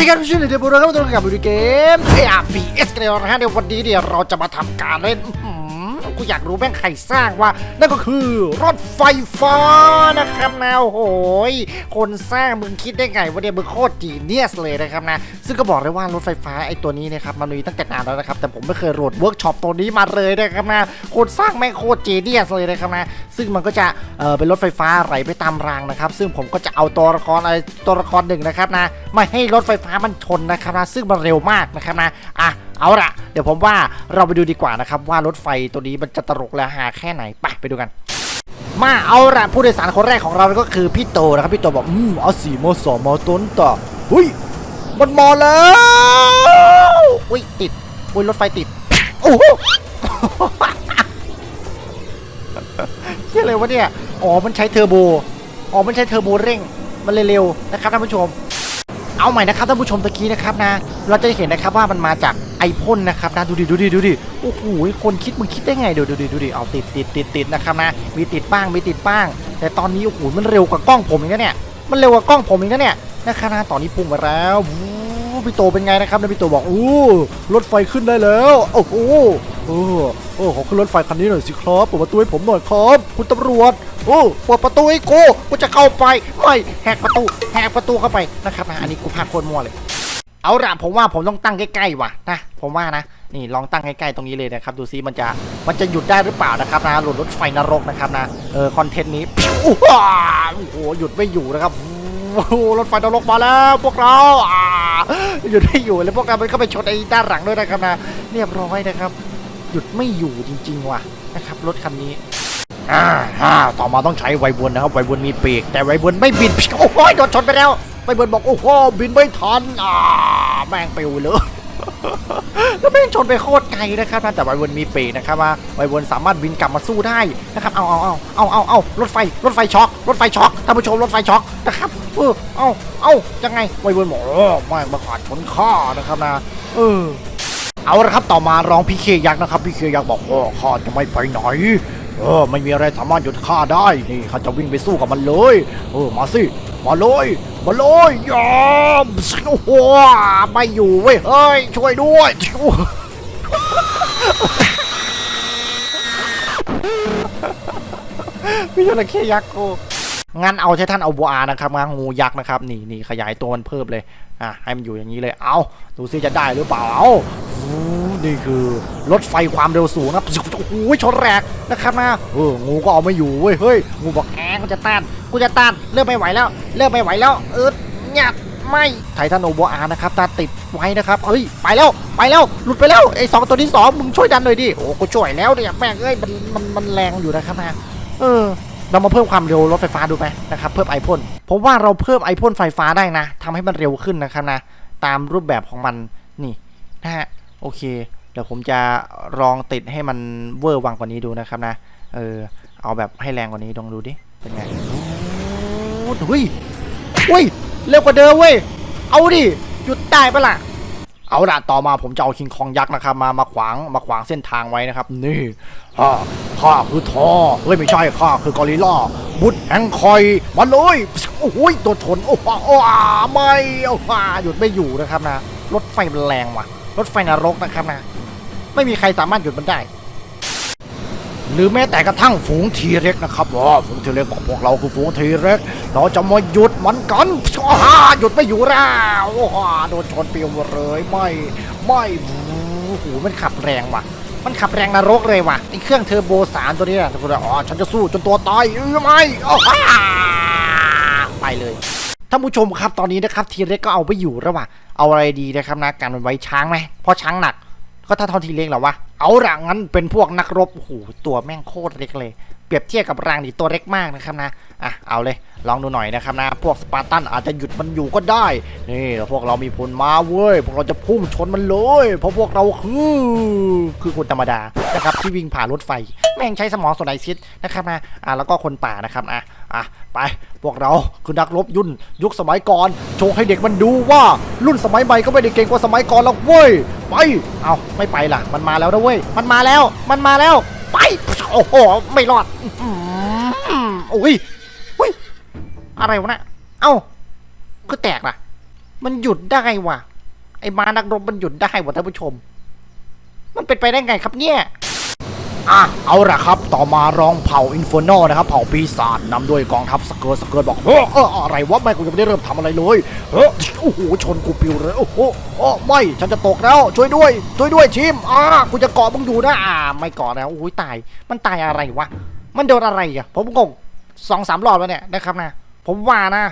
ดีครับชื่อเดบุราครับตัวกับวิดีเกม ARPS กันแล้วนะฮะเดี๋ยววันนี้เดี๋ยวเราจะมาทำการเล่น กูอยากรู้แม่งใครสร้างว่า นั่นก็คือรถไฟฟ้านะครับนะโอ้โหยคนสร้างมึงคิดได้ไงว่าเนี่ยมึงโคตรจีเนียสเลยนะครับนะ ซึ่งก็บอกเลยว่ารถไฟฟ้าไอ้ตัวนี้นะครับมันมีตั้งแต่นานแล้วนะครับ แต่ผมไม่เคยโหลดเวิร์กช็อปตัวนี้มาเลยนะครับนะคนสร้างแม่งโคตรจีเนียสเลยนะครับนะซึ่งมันก็จะเออเป็นรถไฟฟ้าไหลไปตามรางนะครับ ซึ่งผมก็จะเอาตัวละครอะไรตัวละครหนึ่งนะครับนะม่ให้รถไฟฟ้ามันชนนะครับนะซึ่งมันเร็วมากนะครับนะอะ เอาละเดี๋ยวผมว่าเราไปดูดีกว่านะครับ ว่ารถไฟตัวนี้มันจะตลกและหาแค่ไหนไปไปดูกัน มาเอาละผู้โดยสารคนแรกของเราก็คือพี่โตนะครับพี่โตบอกอืมเอาสี่โมสองมอต้นต่อหุ้ยมันมาแล้วอุ้ยติดอุ้ยรถไฟติดโอ้โหเชื่อเลยวะเนี่ยอ๋อมันใช้เทอร์โบอ๋อมันใช้เทอร์โบเร่งมันเลยเร็วนะครับท่านผู้ชม เอาใหม่นะครับท่านผู้ชมตะกี้นะครับนะ เราจะเห็นนะครับว่ามันมาจากไอพ่นนะครับนะดูดิดูดิดูดิโอ้โหคนคิดมึงคิดได้ไงดูดูดิดูดิเอาติดติดติดติดนะครับนะ มีติดบ้างมีติดบ้าง แต่ตอนนี้โอ้โหมันเร็วกว่ากล้องผมอีกนะเนี่ยมันเร็วกว่ากล้องผมอีกนะเนี่ยนะครับนะตอนนี้พุ่งมาแล้ววู้พี่โตเป็นไงนะครับแล้วพี่โตบอกอู้รถไฟขึ้นได้แล้วโอ้โหโอ้โอ้ขอขึ้นรถไฟคันนี้หน่อยสิครับเปิดประตูให้ผมหน่อยครับคุณตำรวจ โอ้เปิดประตูให้กูกูจะเข้าไปไม่แหกประตูแหกประตูเข้าไปนะครับนะอันนี้กูพลาดโคตรมั่วเลย เอาละผมว่าผมต้องตั้งใกล้ๆว่ะนะผมว่านะนี่ลองตั้งใกล้ๆตรงนี้เลยนะครับ ดูซิมันจะมันจะหยุดได้หรือเปล่านะครับนะหลุดรถไฟนรกนะครับนะเออคอนเทนต์นี้โอ้โหหยุดไม่อยู่นะครับโอ้รถไฟนรกมาแล้วพวกเราอ่าหยุดไม่อยู่เลยพวกเรามันก็ไปชนไอ้ด้านหลังด้วยนะครับนะเรียบร้อยนะครับ หยุดไม่อยู่จริง ๆ ว่ะนะครับรถคันนี้อ่าฮ่าต่อมาต้องใช้ไวบวนนะครับไวบวนมีปีก แต่ไวบวนไม่บินโอ้โหโดนชนไปแล้วไวบวนบอกโอ้โหบินไม่ทันอ่าแม่งปิวเลยแล้วแม่งชนไปโคตรไกลนะครับแต่ไวบวนมีปีกนะครับว่าไวบวนสามารถบินกลับมาสู้ได้นะครับเอาเอาเอาเอาเอาเอารถไฟรถไฟช็อกรถไฟช็อกท่านผู้ชมรถไฟช็อกนะครับเออเอาเอายังไงไวบวนบอกโอ้แม่งมาขาดชนข้านะครับนะเออ เอาละครับต่อมาร้องพี่เคยักษ์นะครับพี่เคยักษ์บอกโอ้ข้าจะไม่ไปไหนเออไม่มีอะไรสามารถหยุดข้าได้นี่ข้าจะวิ่งไปสู้กับมันเลยเออมาสิมาเลยมาเลยยอมโอ้โหไม่อยู่เว้ยเฮ้ยช่วยด้วยพี่จระเข้ยักษ์กูงั้นเอาใช้ท่านเอาบัวอานะครับงางูยักษ์นะครับนี่นี่ขยายตัวมันเพิ่มเลย อะให้มันอยู่อย่างนี้เลย เอาดูซิจะได้หรือเปล่า เอาอนี่คือรถไฟความเร็วสูงนะโอ้โหชนแรกนะครับนะเอองูก็เอาไม่อยู่เว้ย เฮ้ย งูบอกแองกูจะต้าน กูจะต้าน เริ่มไม่ไหวแล้ว เริ่มไม่ไหวแล้ว เออเนี่ยไม่ไททันโอโบอานะครับตาติดไว้นะครับ เฮ้ย ไปแล้ว ไปแล้ว หลุดไปแล้ว ไอ้สองตัวที่สองมึงช่วยดันหน่อยดิ โอ้ กูช่วยแล้วเนี่ยแม่งเอ้ย มัน มัน มันแรงอยู่นะครับนะ เออ เรามาเพิ่มความเร็วรถไฟฟ้าดูไหมนะครับเพิ่มไอพ่นผมว่าเราเพิ่มไอพ่นไฟฟ้าได้นะทำให้มันเร็วขึ้นนะครับนะตามรูปแบบของมันนี่นะฮะโอเค เดี๋ยวผมจะลองติดให้มันเวอร์วังกว่านี้ดูนะครับนะเออเอาแบบให้แรงกว่านี้ลองดูดิเป็นไงเฮ้ยเฮ้ยเร็วกว่าเดิมเว้ยเอาดิหยุดได้ปะล่ะ เอาละต่อมาผมจะเอาคิงคองยักษ์นะครับ มามาขวางมาขวางเส้นทางไว้นะครับ นี่ข้าข้าคือทอเฮ้ยไม่ใช่ข้าคือกอริลลาบุตรแห่งคอยมาเลยโอ้ยตัวชนโอ้โหโอ้าไม่โอ้าหยุดไม่อยู่นะครับนะรถไฟมันแรงว่ะรถไฟนรกนะครับนะ ไม่มีใครสามารถหยุดมันได้ หรือแม้แต่กระทั่งฝูงทีเร็กนะครับว่าฝูงทีเร็กของพวกเราคือฝูงทีเร็กเราจะมาหยุดมันกันอ้าหยุดไม่อยู่แล้วอ้าโดนชนเปียวหมดเลยไม่ไม่โอ้โหมันขับแรงว่ะ มันขับแรงนรกเลยว่ะไอเครื่องเทอร์โบสามตัวเนี้ยทุกคนอ๋อฉันจะสู้จนตัวตายเออไม่อ้าไปเลยท่านผู้ชมครับตอนนี้นะครับทีเร็กก็เอาไปอยู่แล้วว่ะเอาอะไรดีนะครับนะการมันไว้ช้างไหมเพราะช้างหนัก ก็ถ้าเท่าทีเล็กเหรอวะ เอาละงั้นเป็นพวกนักรบโอ้โหตัวแม่งโคตรเล็กเลย เปรียบเทียบกับรางนี่ตัวเล็กมากนะครับนะอะเอาเลยลองดูหน่อยนะครับนะ พวกสปาร์ตันอาจจะหยุดมันอยู่ก็ได้ นี่พวกเรามีพลมาเว้ย พวกเราจะพุ่งชนมันเลย เพราะพวกเราคือคือคนธรรมดานะครับที่วิ่งผ่านรถไฟ แม่งใช้สมองส่วนไหนคิดนะครับนะอะแล้วก็คนป่านะครับอะอะไปพวกเราคือนักรบยุ่นยุคสมัยก่อนโชว์ให้เด็กมันดูว่ารุ่นสมัยใหม่ก็ไม่ได้เก่งกว่าสมัยก่อนหรอกเว้ยไปเอาไม่ไปล่ะ มันมาแล้วนะเว้ยมันมาแล้ว มันมาแล้ว ไป โอ้โห ไม่รอดอืมโอ้ยอุ้ย อะไรวะเนะเอ้าคือแตกล่ะ มันหยุดได้ว่ะ ไอ้มานักรบมันหยุดได้ว่ะท่านผู้ชม มันเป็นไปได้ไงครับเนี่ย อะเอาละครับ ต่อมารองเผ่าอินฟ r ร์นนะครับ เผ่าปีศาจนำด้วยกองทัพสเกิร์ตสเกิร์ตบอกเฮ้อออะไรวะไม่กูยังไม่ได้เริ่มทำอะไรเลยเฮ้อโอ้โหชนกูปิวเลยโอ้โหโอ้ไม่ฉันจะตกแล้วช่วยด้วยช่วยด้วยชิมอ่ากูจะเกาะมึงอยู่นะอ่าไม่เกาะแล้วโอ้ยตาย มันตายอะไรวะมันโดนอะไรอะผมงงสองสามรอบแล้วเนี่ยนะครับนะ ผมว่านะ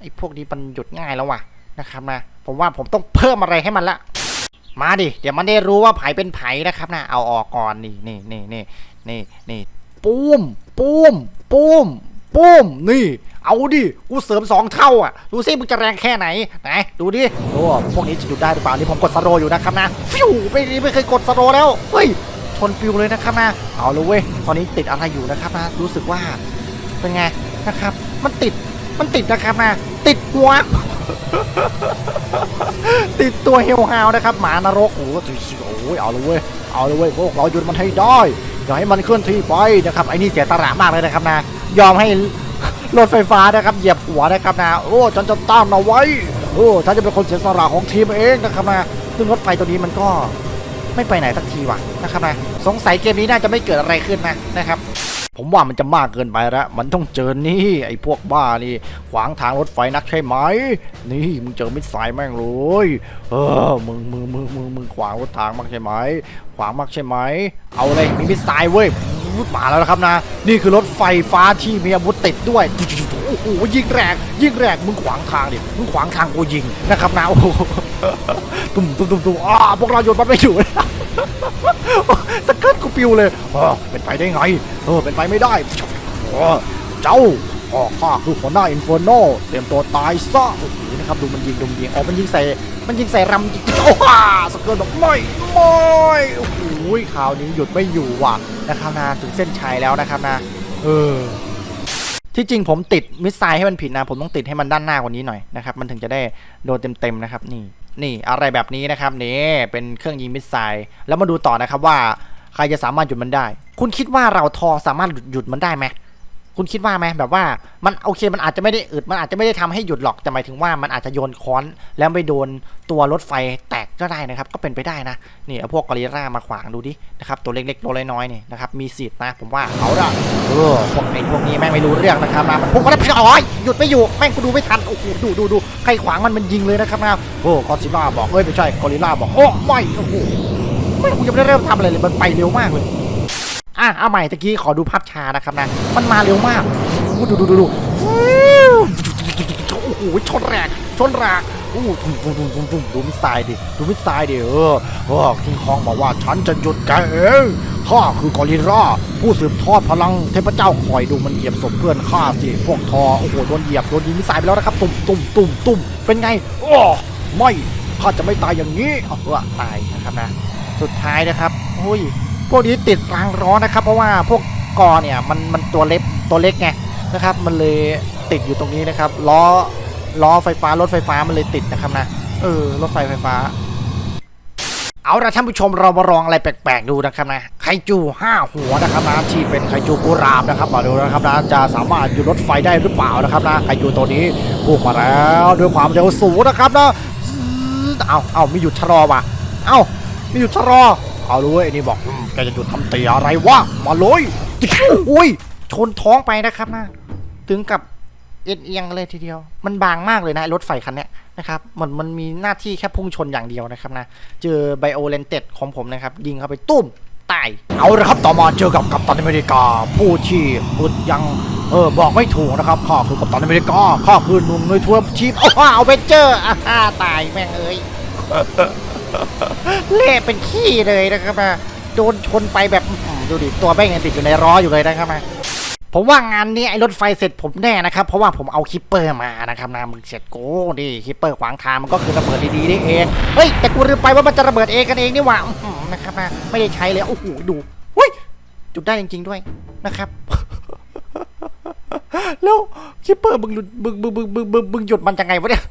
ไอ้พวกนี้มันหยุดง่ายแล้วว่ะนะครับนะ ผมว่าผมต้องเพิ่มอะไรให้มันละ มาดิ เดี๋ยวมันได้รู้ว่าไผเป็นไผนะครับนะเอาออกก่อนนี่นี่นี่นี่นี่นี่ปุ้มปุ้มปุ้มปุ้มนี่ เอาดิกูเสริมสองเท่าอะดูสิมึงจะแรงแค่ไหนไหนดูดิโอ้พวกนี้จะหยุดได้หรือเปล่านี่ผมกดสโลอยู่นะครับนะฟิวไม่ไม่เคยกดสโลแล้วเฮ้ยชนปิวเลยนะครับนะเอาเลยเว้ยตอนนี้ติดอะไรอยู่นะครับนะรู้สึกว่าเป็นไงนะครับ มันติดมันติดนะครับนะ ติดหัว ติดตัวเฮลฮาวนะครับ หมานรกโอ้โหโอ้ยเอาเลยเว้ยเอาเลยเว้ยพวกเราหยุดมันให้ได้อย่าให้มันเคลื่อนที่ไปนะครับไอ้นี่เสียตระมากเลยนะครับนะ ยอมให้รถไฟฟ้านะครับเหยียบหัวนะครับนะโอ้ฉันจะต้านเอาไว้โอ้ฉันจะเป็นคนเสียสละของทีมเองนะครับนะซึ่งรถไฟตัวนี้มันก็ไม่ไปไหนสักทีว่ะนะครับนะสงสัยเกมนี้น่าจะไม่เกิดอะไรขึ้นนะนะครับ ผมว่ามันจะมากเกินไปแล้ว มันต้องเจอนี่ ไอ้พวกบ้านี่ ขวางทางรถไฟนักใช่ไหม นี่มึงเจอมิสไซล์แม่งเลยเออมึงมึงมึงมึงมึงขวางรถทางมากใช่ไหม ขวางมากใช่ไหม เอาเลยมีมิสไซล์เว้ย วุดมาแล้วนะครับนะ นี่คือรถไฟฟ้าที่มีอาวุธติดด้วยโอ้โหยิงแรงยิงแรงมึงขวางทางดิมึงขวางทางกูยิงนะครับนะโอ้โหตุ่มตุ่มตุ่มตุ่มอ่าพวกเราหยุดมันไม่อยู่สเกิร์ตกูปิวเลยเออเป็นไปได้ไงเออเป็นไปไม่ได้เจ้าอ๋อข้าคือหัวหน้าอินฟ r ร์โนเตรียมตัวตายซะโอ้โหนะครับดูมันยิงดูมันยิงอ๋อมันยิงใส่มันยิงใส่รำยิงโอ้ฮ่าสเกิร์ตบอกไม่ไม่โอ้โห ข่าวนี้หยุดไม่อยู่ว่ะนะครับนะถึงเส้นชัยแล้วนะครับนะเออที่จริงผมติดมิสไซล์ให้มันผิดนะ ผมต้องติดให้มันด้านหน้ากว่านี้หน่อยนะครับมันถึงจะได้โดนเต็มๆนะครับนี่นี่อะไรแบบนี้นะครับนี่เป็นเครื่องยิงมิสไซล์แล้วมาดูต่อนะครับว่าใครจะสามารถหยุดมันได้ คุณคิดว่าเราทอสามารถหยุดหยุดมันได้ไหม คุณคิดว่าไหมแบบว่ามันโอเคมันอาจจะไม่ได้อึดมันอาจจะไม่ได้ทำให้หยุดหรอกแต่หมายถึงว่ามันอาจจะโยนค้อนแล้วไปโดนตัวรถไฟแตกก็ได้นะครับ ก็เป็นไปได้นะนี่เอาพวกกอริล่ามาขวางดูดินะครับตัวเล็กๆตัวน้อยๆนี่นะครับมีสิทธิ์นะผมว่าเอาละเออพวกไอ้พวกนี้แม่งไม่รู้เรื่องนะครับนะมันพุ่งมาแล้วพี่อ๋อยหยุดไม่อยู่แม่งกูดูไม่ทันโอ้โหดูดูดูใครขวางมันมันยิงเลยนะครับนะโอ้กอซิล่าบอกเอ้ยไม่ใช่กอริลล่าบอกโอ้ไม่โอ้โหไม่กูยังไม่ได้เริ่มทำอะไรเลยมันไปเร็วมากเลย อะเอาใหม่ตะกี้ขอดูภาพช้านะครับนะ มันมาเร็วมากดูดูดูดูโอ้โหชนแรงชนแรงอู้ทุ่มทุ่มทุ่มทุ่มทุ่มดูมิสไซล์ดิดูมิสไซล์ดิเออเออคิงคองบอกว่าฉันจะหยุดแกเองข้าคือกอริลลาผู้สืบทอดพลังเทพเจ้าคอยดูมันเหยียบศพเพื่อนข้าสิพวกทอโอ้โหโดนเหยียบโดนยิงมิสไซล์ไปแล้วนะครับตุ่มตุ่มตุ่มตุ่มเป็นไงโอ้ไม่ข้าจะไม่ตายอย่างนี้เออตายนะครับนะ สุดท้ายนะครับโอ้ย พวกนี้ติดรางร้อนะครับ เพราะว่าพวกกอเนี่ยมันมันตัวเล็กตัวเล็กไงนะครับ มันเลยติดอยู่ตรงนี้นะครับล้อล้อไฟฟ้ารถไฟฟ้ามันเลยติดนะครับนะเออรถไฟไฟฟ้า เอาละท่านผู้ชมเรามาลองอะไรแปลกๆดูนะครับนะไคจูห้าหัวนะครับนะที่เป็นไคจูกุรามนะครับมาดูนะครับนะจะสามารถหยุดรถไฟได้หรือเปล่านะครับนะไคจูตัวนี้พุ่งมาแล้วด้วยความเร็วสูงนะครับนะเอาเอาไม่หยุดชะลอว่ะเอาไม่หยุดชะลอ เอาเลยนี่บอกแกจะหยุดทำเตียอะไรวะมาเลยโอ้ยชนท้องไปนะครับนะถึงกับเอียงเลยทีเดียว มันบางมากเลยนะรถไฟคันนี้นะครับมันมันมีหน้าที่แค่พุ่งชนอย่างเดียวนะครับนะ เจอไบโอเลนเต็ดของผมนะครับ ยิงเข้าไปตุ้มตาย เอาละครับต่อมาเจอกับกัปตันอเมริกา ผู้ที่อึดยังเออบอกไม่ถูกนะครับข้าคือกัปตันอเมริกาข้าคือหนุ่มในทัวร์ทีมเอาเอาเวนเจอร์อ่าฮ่าตายแม่งเอ้ย เละเป็นขี้เลยนะครับนะโดนชนไปแบบดูดิตัวแม่งยังติดอยู่ในล้ออยู่เลยนะครับนะผมว่างานนี้ไอ้รถไฟเสร็จผมแน่นะครับ เพราะว่าผมเอาคิปเปอร์มานะครับนะมึงเสร็จกูดิคิปเปอร์ขวางทางมันก็คือระเบิดดีๆนี่เองเฮ้ยแต่กูลืมไปว่ามันจะระเบิดเองกันเองนี่หว่านะครับนะไม่ได้ใช้เลยโอ้โหดูเฮ้ยจุดได้จริง ๆด้วยนะครับแล้วคิปเปอร์มึงหลุดมึงมึงมึงมึงมึงหยุดมันยังไงวะเนี่ย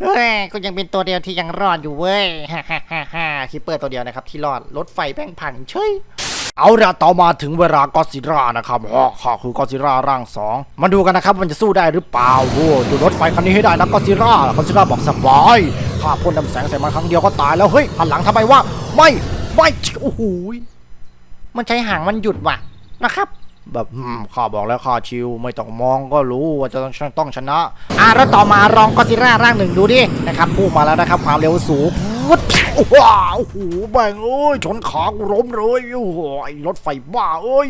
เฮ้ยก็ยังเป็นตัวเดียวที่ยังรอดอยู่เว้ยฮ่าฮ่าฮ่าฮ่าคิปเปอร์ตัวเดียวนะครับที่รอดรถไฟแป้งพังเฉยเอาละต่อมาถึงเวลากอซิรานะครับอ๋อข้าคือกอซิราร่างสองมาดูกันนะครับมันจะสู้ได้หรือเปล่าโอ้ดูรถไฟคันนี้ให้ได้นะกอซิรากอซิราบอกสบายข้าพ่นน้ำแสงใส่มันครั้งเดียวก็ตายแล้วเฮ้ยหันหลังทำไมวะไม่ไม่โอ้โหมันใช้หางมันหยุดว่ะนะครับ แบบข้าบอกแล้วข้าชิว ไม่ต้องมองก็รู้ว่าจะต้องต้องชนะ อะแล้วต่อมารองกอซิร่าร่างหนึ่งดูดินะครับพุ่งมาแล้วนะครับความเร็วสูงว้าวโอ้โหแบงเอ้ยชนขากูล้มเลยโอ้โหไอ้รถไฟบ้าเอ้ย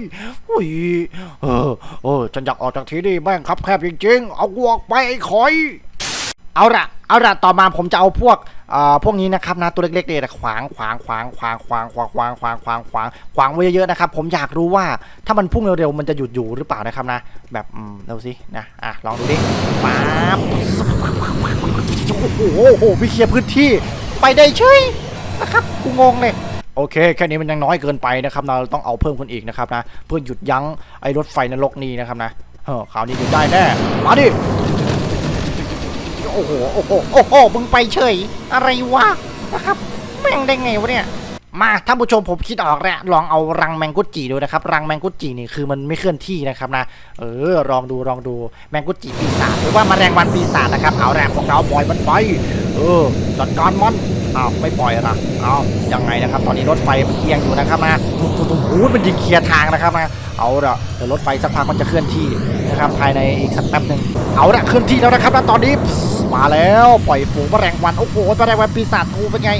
อุ้ยเออเออฉันอยากออกจากที่นี่แม่งครับแคบจริงๆ เอากูออกไปไอ้คอย เอาละเอาละต่อมาผมจะเอาพวกเอ่อพวกนี้นะครับนะตัวเล็กๆเนี่ยขวางขวางขวางขวางขวางขวางขวางขวางขวางขวางขวางไว้เยอะๆนะครับผมอยากรู้ว่าถ้ามันพุ่งเร็วๆมันจะหยุดอยู่หรือเปล่านะครับนะ แบบอืมเร็วสินะอะลองดูดิป๊าบโอ้โหโอ้โหพี่เคลียร์พื้นที่ไปได้เฉยนะครับกูงงเลยโอเคแค่นี้มันยังน้อยเกินไปนะครับเราต้องเอาเพิ่มคนอีกนะครับนะเพื่อหยุดยั้งไอ้รถไฟนรกนี้นะครับนะเออคราวนี้หยุดได้แน่มาดิ โอ้โหโอ้โหโอ้โหมึงไปเฉย อะไรวะนะครับแม่งได้ไงวะเนี่ยมาท่านผู้ชมผมคิดออกแล้วลองเอารังแมงกุดจีดูนะครับรังแมงกุดจีนี่คือมันไม่เคลื่อนที่นะครับนะเออลองดูลองดูแมงกุดจีปีศาจหรือว่าแรงวันปีศาจนะครับเอาแรงพวกเราปล่อยมันไปเออจัดการมัน อ้าวไม่ปล่อยละเอายังไงนะครับ ตอนนี้รถไฟมันเอียงอยู่นะครับนะตุ้มตุ้มตุ้มโอ้ยมันยิงเคลียร์ทางนะครับนะเอาละเดี๋ยวรถไฟสักพักมันจะเคลื่อนที่นะครับภายในอีกสักแป๊บหนึ่งเอาละเคลื่อนที่แล้วนะครับนะตอนนี้มาแล้วปล่อยฝูงแมลงวันโอ้โหแมลงวันปีศาจกูเป็นไง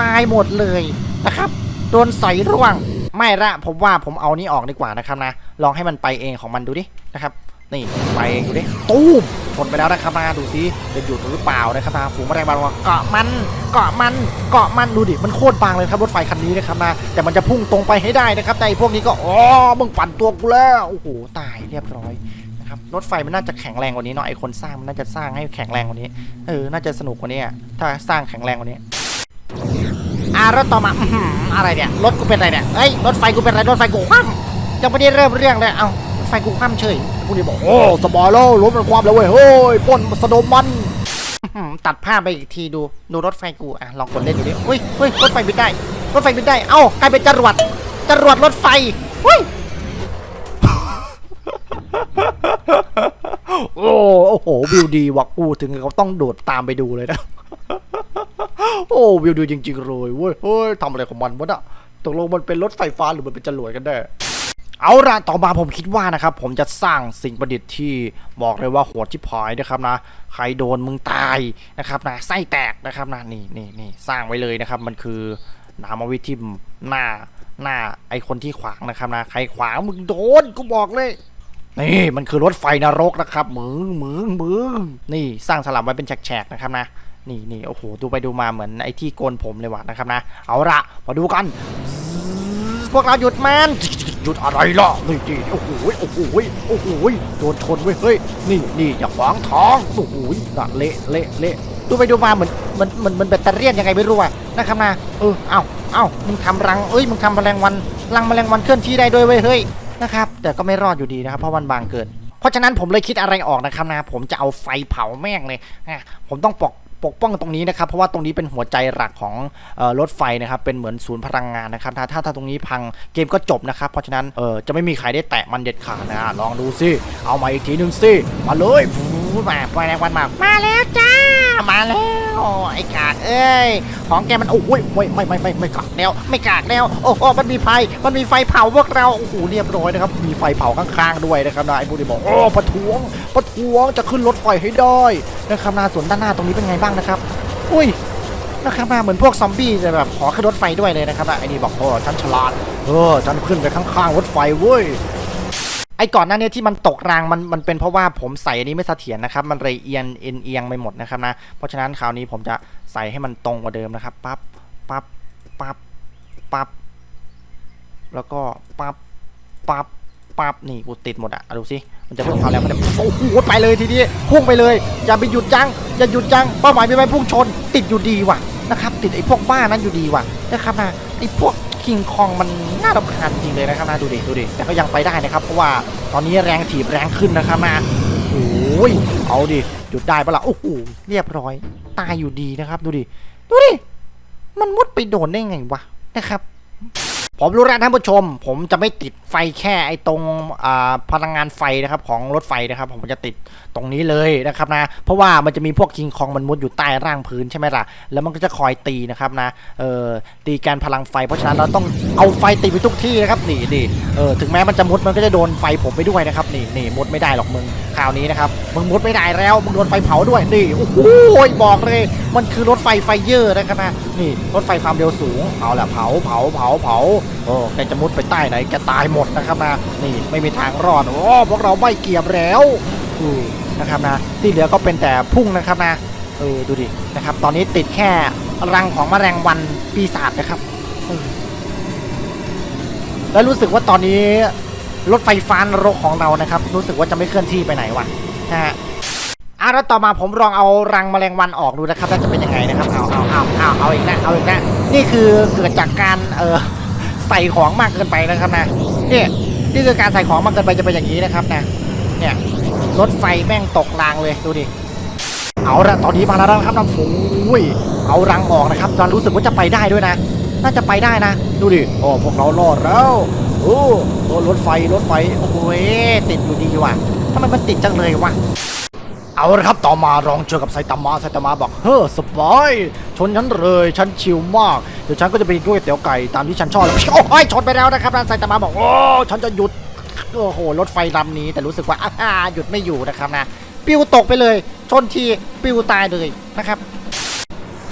ตายหมดเลยนะครับโดนใส่ร่วงไม่ละผมว่าผมเอานี่ออกดีกว่านะครับนะลองให้มันไปเองของมันดูดินะครับ นี่ไปเองดูดิตูมชนไปแล้วนะครับนะดูซิจะหยุดหรือเปล่านะครับนะฝูงแมลงวันว่าเกาะมันเกาะมันเกาะมันดูดิมันโคตรบางเลยครับรถไฟคันนี้นะครับนะแต่มันจะพุ่งตรงไปให้ได้นะครับแต่ไอพวกนี้ก็อ๋อมึงปั่นตัวกูแล้วโอ้โหตายเรียบร้อยนะครับรถไฟมันน่าจะแข็งแรงกว่านี้เนาะไอคนสร้างมันน่าจะสร้างให้แข็งแรงกว่านี้เออน่าจะสนุกกว่านี้ถ้าสร้างแข็งแรงกว่านี้อ่ารถต่อมาอะไรเนี่ยรถกูเป็นอะไรเนี่ยเอ้ยรถไฟกูเป็นอะไรรถไฟกูคว่ำยังไม่ได้เริ่มเรื่องเลยเอ้า รถไฟกูคว่ำเฉยพวกนี้บอกโอ้สบายแล้วรถมันความแล้วเว้ยเฮ้ยปล้นสะดมมันอื้อหือตัดภาพไปอีกทีดูดูรถไฟกูอะลองกดเล่นดูดิเฮ้ยเฮ้ยรถไฟบินได้ รถไฟบินได้ เอ้ากลายเป็นจรวดจรวดรถไฟเฮ้ยโอ้โอ้โหวิวดีว่ะกูถึงกับเขาต้องโดดตามไปดูเลยนะโอ้วิวดีจริงๆเลยเว้ยเฮ้ยทำอะไรของมันวะน่ะตกลงมันเป็นรถไฟฟ้าหรือมันเป็นจรวดกันแน่ เอาละต่อมาผมคิดว่านะครับ ผมจะสร้างสิ่งประดิษฐ์ที่บอกเลยว่าโหดชิบหายนะครับนะ ใครโดนมึงตายนะครับนะไส้แตกนะครับนะนี่นี่นี่สร้างไว้เลยนะครับ มันคือนามาวิทิมหน้าหน้าไอคนที่ขวางนะครับนะใครขวางมึงโดนกูบอกเลยนี่มันคือรถไฟนรกนะครับมึงมึงมึงนี่สร้างสลับไว้เป็นแฉกๆนะครับนะนี่นี่โอ้โหดูไปดูมาเหมือนไอที่โกนผมเลยว่ะนะครับนะ เอาละมาดูกัน พวกเราหยุดมัน หยุดอะไรล่ะนี่นี่โอ้โหโอ้โหโอ้โหโดนชนเว้ยเฮ้ยนี่นี่อย่าขวางทางโอ้โหน่ะเละเละเละดูไปดูมาเหมือนมันมันมันแบตเตอรี่ยนยังไงไม่รู้อะนะครับนะเออเอ้าเอ้ามึงทำรังเอ้ยมึงทำแมลงวันรังแมลงวันเคลื่อนที่ได้ด้วยเว้ยเฮ้ยนะครับแต่ก็ไม่รอดอยู่ดีนะครับเพราะมันบางเกิน เพราะฉะนั้นผมเลยคิดอะไรออกนะครับนะผมจะเอาไฟเผาแม่งเลยอะผมต้องปก ปกป้องตรงนี้นะครับ เพราะว่าตรงนี้เป็นหัวใจหลักของออรถไฟนะครับเป็นเหมือนศูนย์พลังงานนะครับถ้าถ้าตรงนี้พังเกมก็จบนะครับ เพราะฉะนั้นเออจะไม่มีใครได้แตะมันเด็ดขาดนะลองดูสิเอามาอีกทีหนึ่งสิมาเลยฟูมาไปแรงวันมามาแล้วจ้ามาแล้วไอ้กากเอ้ยของแกมันโอ้ยไม่ไม่ไม่ไม่ไม่กากแล้วไม่กากแล้วโอ้โหมันมีไฟมันมีไฟเผาพวกเราโอ้โหเรียบร้อยนะครับมีไฟเผาข้างๆด้วยนะครับนายบุรีบอกโอ้ประท้วงประท้วงจะขึ้นรถไฟให้ได้นะครับนาส่วนด้านหน้าตรงนี้เป็นไงบ้างนะครับ อุ้ยนะครับมาเหมือนพวกซอมบี้จะแบบขอขึ้นรถไฟด้วยเลยนะครับไอ้นี่บอกโอ้ฉันฉลาดเออฉันขึ้นไปข้างๆรถไฟเว้ยไอ้ก่อนหน้านี้ที่มันตกรางมันมันเป็นเพราะว่าผมใส่อันนี้ไม่เสถียรนะครับ มันเลยเอียงเอ็นเอียงไปหมดนะครับนะเพราะฉะนั้นคราวนี้ผมจะใส่ให้มันตรงกว่าเดิมนะครับปั๊บปั๊บปั๊บปั๊บแล้วก็ปั๊บปั๊บ ปั๊บนี่กูติดหมดอะอะดูสิมันจะพิ่มความแรงมันจะโอ้โหไปเลยทีนี้พุ่งไปเลย อย่าไปหยุดยั้งอย่าหยุดยั้งเป้าหมายไม่ไปพุ่งชน ติดอยู่ดีว่ะนะครับติดไอ้พวกบ้านั้นอยู่ดีว่ะนะครับนะไอ้พวกคิงคองมันน่ารำคาญจริงเลยนะครับนะดูดิดูดิแต่ก็ยังไปได้นะครับ เพราะว่าตอนนี้แรงถีบแรงขึ้นนะครับนะโอ้ยเอาดิหยุดได้ปะล่ะโอ้โหเรียบร้อย ตายอยู่ดีนะครับ ดูดิดูดิมันมุดไปโดนได้ไงวะนะครับ ผมรู้แล้วท่านผู้ชม ผมจะไม่ติดไฟแค่ไอ้ตรงพลังงานไฟนะครับของรถไฟนะครับ ผมจะติดตรงนี้เลยนะครับนะ เพราะว่ามันจะมีพวกคิงคองมันมุดอยู่ใต้ร่างพื้นใช่ไหมล่ะ แล้วมันก็จะคอยตีนะครับนะเออตีการพลังไฟ เพราะฉะนั้นเราต้องเอาไฟตีไปทุกที่นะครับนี่นี่เออถึงแม้มันจะมุดมันก็จะโดนไฟผมไปด้วยนะครับนี่นี่มุดไม่ได้หรอกมึงคราวนี้นะครับมึงมุดไม่ได้แล้วมึงโดนไฟเผาด้วยนี่โอ้โหบอกเลย มันคือรถไฟไฟเยอร์นะครับนะนี่รถไฟความเร็วสูงเอาละเผาเผาเผาเผาโอ้แกจะมุดไปใต้ไหนแกตายหมดนะครับนะนี่ไม่มีทางรอดโอ้พวกเราไม่เกียบแล้วอือนะครับนะที่เหลือก็เป็นแต่พุ่งนะครับนะเออดูดินะครับ ตอนนี้ติดแค่รังของแมลงวันปีศาจนะครับเออแล้วรู้สึกว่าตอนนี้รถไฟฟ้านรกของเรานะครับ รู้สึกว่าจะไม่เคลื่อนที่ไปไหนวะนะฮะอะแล้วต่อมาผมลองเอารังแมลงวันออกดูนะครับว่าจะเป็นยังไงนะครับเอาเอาเอาเอาเอาอีกนะเอาอีกนะนี่คือเกิดจากการเออ ใส่ของมากเกินไปนะครับนะเนี่ยนี่คือการใส่ของมากเกินไปจะเป็นอย่างนี้นะครับนะเนี่ยรถไฟแม่งตกรางเลยดูดิเอาละตอนนี้มาแล้วนะครับน้ำฝนอุ้ยเอารังออกนะครับตอนรู้สึกว่าจะไปได้ด้วยนะ น่าจะไปได้นะ ดูดิโอ้พวกเรารอดแล้วโอ้รถไฟรถไฟโอ้โหยติดอยู่ดีว่ะทำไมมันติดจังเลยวะ เอาละครับต่อมาลองเจอกับไซตามะไซตามะบอกเฮ้อสบายชนฉันเลยฉันชิลมากเดี๋ยวฉันก็จะไปด้วยเตี๋ยวไก่ตามที่ฉันชอบแล้วโอ้ยชนไปแล้วนะครับไซตามะบอกโอ้ฉันจะหยุดโอ้โหรถไฟลำนี้แต่รู้สึกว่าอ่าหยุดไม่อยู่นะครับนะปิวตกไปเลย ชนทีปิวตายเลยนะครับ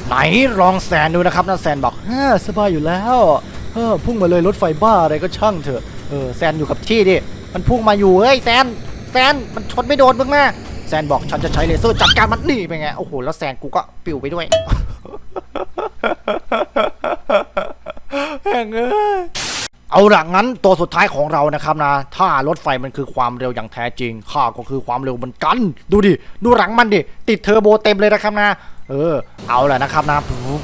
ไหนลองแซนดูนะครับนะแซนบอกเฮ้อสบายอยู่แล้วเฮ้อพุ่งมาเลยรถไฟบ้าอะไรก็ช่างเถอะเออแซนอยู่กับที่ดิมันพุ่งมาอยู่เฮ้ยแซนแซนมันชนไม่โดนมึงนะ แซนบอกฉันจะใช้เลเซอร์จัดการมันนี่เป็นไง โอ้โห แล้วแซนกูก็ปิวไปด้วยแหงเอ้ยเอาละงั้นตัวสุดท้ายของเรานะครับนะ ถ้ารถไฟมันคือความเร็วอย่างแท้จริงข้าก็คือความเร็วเหมือนกัน ดูดิ ดูหลังมันดิ ติดเทอร์โบเต็มเลยนะครับนะ เออ เอาละนะครับนะ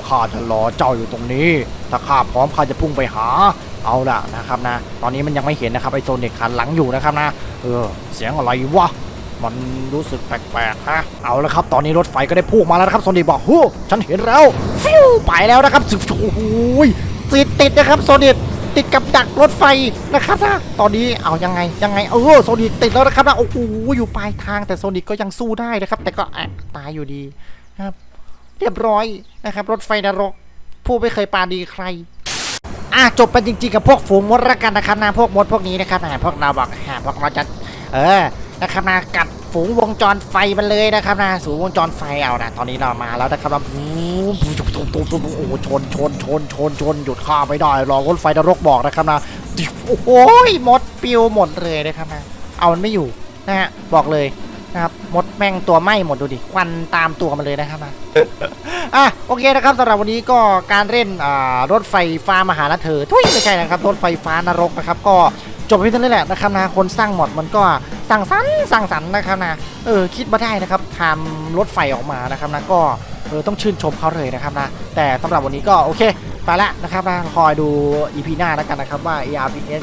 ข้าจะรอเจ้าอยู่ตรงนี้ ถ้าข้าพร้อมข้าจะพุ่งไปหา เอาละนะครับนะ ตอนนี้มันยังไม่เห็นนะครับไอโซนิกคันหลังอยู่นะครับนะ เออ เสียงอะไรวะ มันรู้สึกแปลกๆฮะเอาละครับ ตอนนี้รถไฟก็ได้พุ่งมาแล้วนะครับโซนิกบอกฮู้ฉันเห็นแล้วฟิวไปแล้วนะครับโอ้โหติดติดนะครับโซนิกติดกับดักรถไฟนะครับนะตอนนี้เอายังไงยังไงเออโซนิกติดแล้วนะครับนะโอ้โหอยู่ปลายทางแต่โซนิกก็ยังสู้ได้นะครับ แต่ก็แอบตายอยู่ดีนะครับ เรียบร้อยนะครับ รถไฟนรก ผู้ไม่เคยปาดีใครอะจบไปจริงๆกับพวกฝูงมดละกันนะครับนะพวกมดพวกนี้นะครับนะพวกเราบอกฮะพวกเราจะเออ นะครับนะกัดฝูงวงจรไฟมันเลยนะครับนะสูงวงจรไฟเอานะตอนนี้เรามาแล้วนะครับนะโอ้โหชนชนชนชนชนหยุดข้าไม่ได้รอรถไฟนรกบอกนะครับนะโอ้โหมดปิวหมดเลยนะครับนะเอามันไม่อยู่นะฮะบอกเลยนะครับมดแม่งตัวไหม้หมดดูดิควันตามตัวมันเลยนะครับนะอะโอเคนะครับสำหรับวันนี้ก็การเล่นอ่ารถไฟฟ้ามหานเธอทุยไม่ใช่นะครับรถไฟฟ้านรกนะครับ ก็จบไปเท่านี้แหละนะครับนะคนสร้างหมดมันก็ สั่งสรรสั่งสรรนะครับนะเออคิดมาได้นะครับทำรถไฟออกมานะครับนะก็เออต้องชื่นชมเขาเลยนะครับนะแต่สำหรับวันนี้ก็โอเคไปละนะครับนะคอยดู EP หน้าแล้วกันนะครับว่า ARPS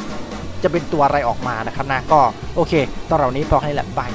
จะเป็นตัวอะไรออกมานะครับนะก็โอเคตอนเรานี้พอให้แหละบาย